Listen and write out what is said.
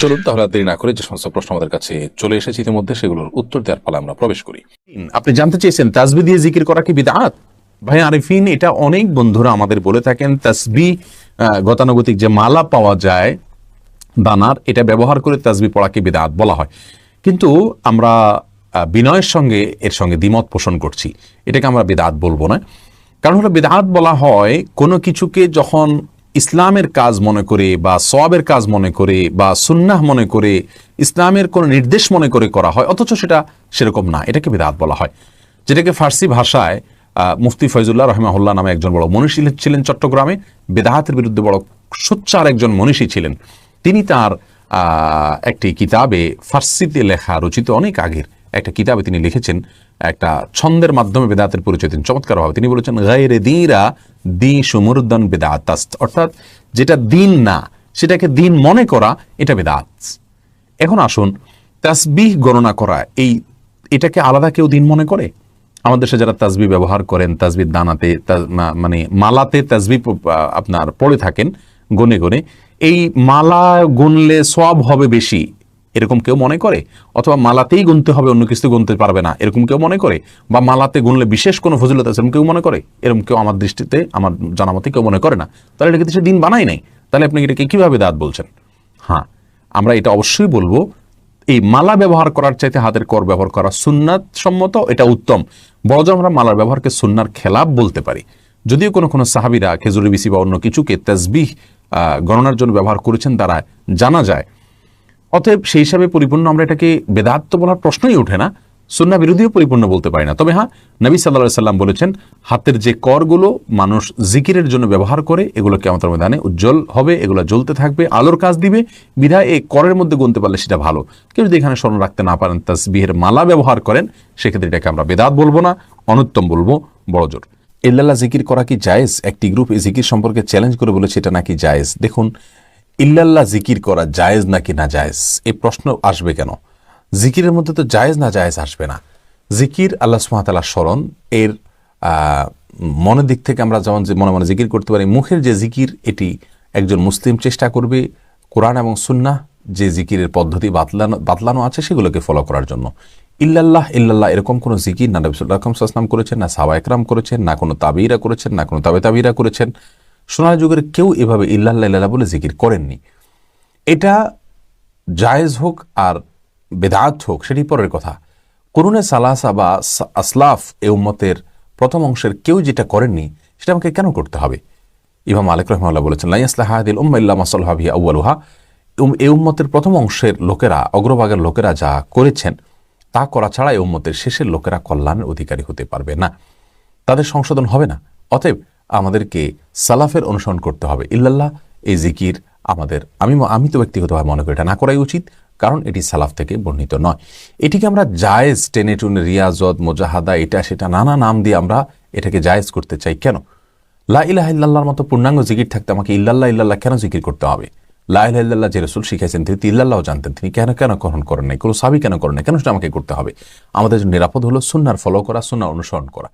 চলুন তাহলে দেরি না করে যে সমস্ত প্রশ্ন আমাদের কাছে চলে এসেছে ইতিমধ্যে সেগুলোর উত্তর দেওয়ার ফলে আমরা প্রবেশ করি। আপনি জানতে চেয়েছেন তাজবি দিয়ে জিকির করা কি বিদআত ভাই আরিফিন, এটা অনেক বন্ধুরা আমাদের বলে থাকেন, তাসবি গতানুগতিক যে মালা পাওয়া যায় দানার এটা ব্যবহার করে তাজবি পড়াকে বিদআত বলা হয়। কিন্তু আমরা বিনয়ের সঙ্গে, এর সঙ্গে দ্বিমত পোষণ করছি। এটাকে আমরা বিদআত বলব না। কারণ হলো বিদআত বলা হয় কোনো কিছুকে যখন ইসলামের কাজ মনে করে বা সওয়াবের কাজ মনে করে বা সুন্নাহ মনে করে, ইসলামের কোনো নির্দেশ মনে করে করা হয়, অথচ সেটা সেরকম না। এটাকে বিদআত বলা হয়। যেটাকে ফার্সি ভাষায় মুফতি ফয়জুল্লাহ রহমাহুল্লাহ নামে একজন বড় মনীষী ছিলেন চট্টগ্রামে। বেদাহাতের বিরুদ্ধে বড় সোচ্চার একজন মনীষী ছিলেন। তিনি তার একটি কিতাবে ফার্সিতে লেখা রচিত অনেক আগের একটা কিতাবে তিনি লিখেছেন। একটা ছন্দের মাধ্যমে বেদাতের পরিচয় তিনি চমৎকারভাবে, তিনি বলেছেন, গায়েরে দিরা দি সমুরুদ্দান বেদাত, অর্থাৎ যেটা দিন না, সেটাকে দিন মনে করা, এটা বেদাত। এখন আসুন, তাসবিহ গণনা করা, এই, এটাকে আলাদা কেউ দিন মনে করে? আমাদের দেশে যারা তাসবি ব্যবহার করেন তাসবির দানাতে মানে মালাতে তাসবি আপনার পড়ে থাকেন, গনে গনে, এই মালা গুনলে সব হবে বেশি। এরকম কেউ মনে করে? অথবা মালাতেই গুনতে হবে অন্য কিছু গুনতে পারবে না এরকম কেউ মনে করে? বা মালাতে গুনলে বিশেষ কোনো ফজিলত আছে এরকম কেউ মনে করে? এরকম কেউ আমার দৃষ্টিতে আমার জানা মতে কেউ মনে করে না। তাহলে এটাকে সে দিন বানাই নাই। তাহলে আপনি এটাকে কীভাবে দাঁত বলছেন? হ্যাঁ আমরা এটা অবশ্যই বলব এই মালা ব্যবহার করার চাইতে হাতের কর ব্যবহার করা সুন্নাত সম্মত এটা উত্তম। বড় আমরা মালার ব্যবহারকে সুন্নার খেলাপ বলতে পারি। যদিও কোনো কোনো সাহাবিরা খেজুরি বিসি বা অন্য কিছুকে তাসবিহ আহ, গণনার জন্য ব্যবহার করেছেন তারা জানা যায়। অতএব সেই হিসাবে পরিপূর্ণ আমরা এটাকে বেদাত্ত বলার প্রশ্নই ওঠে না সুন্না বিরোধীও পরিপূর্ণ বলতে পারি না। তবে হ্যাঁ নবী সাল্লাহ সাল্লাম বলেছেন, হাতের যে করগুলো মানুষ জিকিরের জন্য ব্যবহার করে এগুলো কেমন ময়দানে উজ্জ্বল হবে, এগুলো জ্বলতে থাকবে, আলোর কাজ দিবে, বিধায় এই করের মধ্যে গুনতে পারলে সেটা ভালো। কেউ যদি এখানে স্মরণ রাখতে না পারেন, তাসবিহের মালা ব্যবহার করেন, সেক্ষেত্রে এটাকে আমরা বেদাত বলব না, অনুত্তম বলব বড়জোর ইল্লাল্লাহ জিকির করা কি জায়েজ? একটি গ্রুপ এই জিকির সম্পর্কে চ্যালেঞ্জ করে বলেছে, এটা নাকি জায়েজ? দেখুন ইল্লাল্লাহ জিকির করা জায়েজ নাকি না জায়েজ? এই প্রশ্ন আসবে কেন? জিকিরের মধ্যে তো জায়েজ না জায়েজ আসবে না। জিকির আল্লাহ সুমাতাল্লাহ স্মরণ, এর মনের দিক থেকে আমরা যেমন যে মনে মনে জিকির করতে পারি, মুখের যে জিকির, এটি একজন মুসলিম চেষ্টা করবে কোরআন এবং সুন্নাহ, যে জিকিরের পদ্ধতি বাতলানো বাতলানো আছে সেগুলোকে ফলো করার জন্য। ইল্লাল্লাহ ইল্লাল্লাহ এরকম কোনো জিকির না নবিসাম করেছেন, না সাবা একরাম করেছেন, না কোনো তাবিরা করেছেন, না কোনো তাবে তাবিরা করেছেন। সোনার যুগের কেউ এভাবে ইল্লাল্লাহ ইল্লাল্লাহ বলে জিকির করেননি। এটা জায়েজ হোক আর বেদাত হোক, সেটি পরের কথা। করুণে সালাসা বা আসলাফ এ উম্মতের প্রথম অংশের কেউ যেটা করেননি, সেটা আমাকে কেন করতে হবে? ইমাম মালিক রহমাল্লাহ বলেছেন লাইয়াসলাহাদিল উম্মা ইল্লা মাসাল্লাহি আউ্বালুহা এ উম্মতের প্রথম অংশের লোকেরা, অগ্রভাগের লোকেরা যা করেছেন, তা করা ছাড়া এই উম্মতের শেষের লোকেরা কল্যাণের অধিকারী হতে পারবে না। তাদের সংশোধন হবে না। অতএব আমাদেরকে সালাফের অনুসরণ করতে হবে। ইল্লাল্লাহ, এই জিকির আমাদের, আমি আমি তো ব্যক্তিগতভাবে মনে করি এটা না করাই উচিত, কারণ এটি সালাফ থেকে বর্ণিত নয়। এটিকে আমরা জায়েজ টেনে টুনে রিয়াজত, মোজাহাদা, এটা সেটা নানা নাম দিয়ে আমরা এটাকে জায়েজ করতে চাই। কেন? লা ইলাহা মতো পূর্ণাঙ্গ জিকির থাকতে আমাকে ইল্লাল্লাহ ইল্লাল্লাহ কেন জিকির করতে হবে? লা ইলাহা ইল্লাল্লাহ যে রসুল শিখাইছেন, তিনি তো ইল্লাল্লাহ জানতেন, তিনি কেন কেন গ্রহণ করেন নাই, কোনো সাবি কেন করেন নাই, কেন সেটা আমাকে করতে হবে? আমাদের নিরাপদ হলো সুন্নার ফলো করা, সুন্নার অনুসরণ করা।